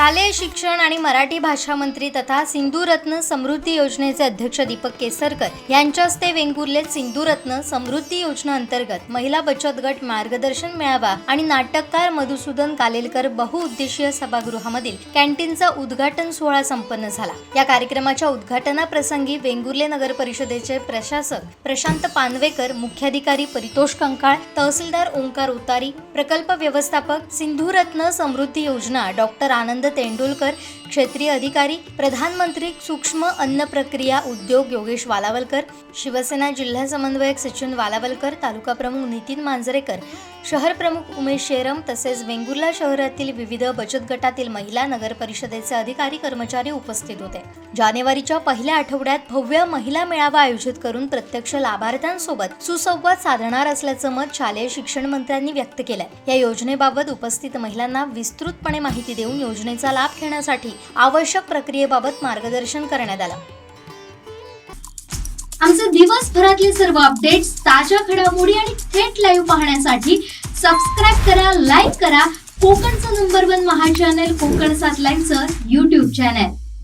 शालेय शिक्षण आणि मराठी भाषा मंत्री तथा सिंधुरत्न समृद्धी योजनेचे अध्यक्ष दीपक केसरकर यांच्या हस्ते वेंगुर्लेत सिंधुरत्न समृद्धी योजना अंतर्गत महिला बचत गट मार्गदर्शन मेळावा आणि नाटककार मधुसूदन कालेलकर बहुउद्देशीय सभागृहामधील कॅन्टीनचा उद्घाटन सोहळा संपन्न झाला. या कार्यक्रमाच्या उद्घाटनाप्रसंगी वेंगुर्ले नगर परिषदेचे प्रशासक प्रशांत पानवेकर मुख्याधिकारी परितोष कंकाळ तहसीलदार ओंकार उतारी प्रकल्प व्यवस्थापक सिंधुरत्न समृद्धी योजना डॉक्टर आनंद तेंडुलकर क्षेत्रीय अधिकारी प्रधानमंत्री सूक्ष्म अन्न प्रक्रिया उद्योग योगेश वालावलकर शिवसेना जिल्हा समन्वयक सचिन वालावलकर तालुका प्रमुख नितीन मांजरेकर शहर प्रमुख उमेश शेरम तसेच वेंगुर्ला शहरातील विविध बचत गटातील महिला नगर परिषदेचे अधिकारी कर्मचारी उपस्थित होते. जानेवारीच्या पहिल्या आठवड्यात भव्य महिला मेळावा आयोजित करून प्रत्यक्ष लाभार्थ्यांसोबत सुसंवाद साधणार असल्याचं मत शालेय शिक्षण मंत्र्यांनी व्यक्त केलंय. या योजनेबाबत उपस्थित महिलांना विस्तृतपणे माहिती देऊन योजनेचे लाभ घेण्यासाठी आवश्यक प्रक्रियेबाबत मार्गदर्शन करण्यात आलं. आमचे दिवसभरातले सर्व अपडेट्स ताज्या घडामोडी आणि थेट लाईव्ह पाहण्यासाठी सबस्क्राईब करा लाईक करा. कोकणचं नंबर वन महा चॅनल कोकण सात लाईनचं युट्यूब चॅनल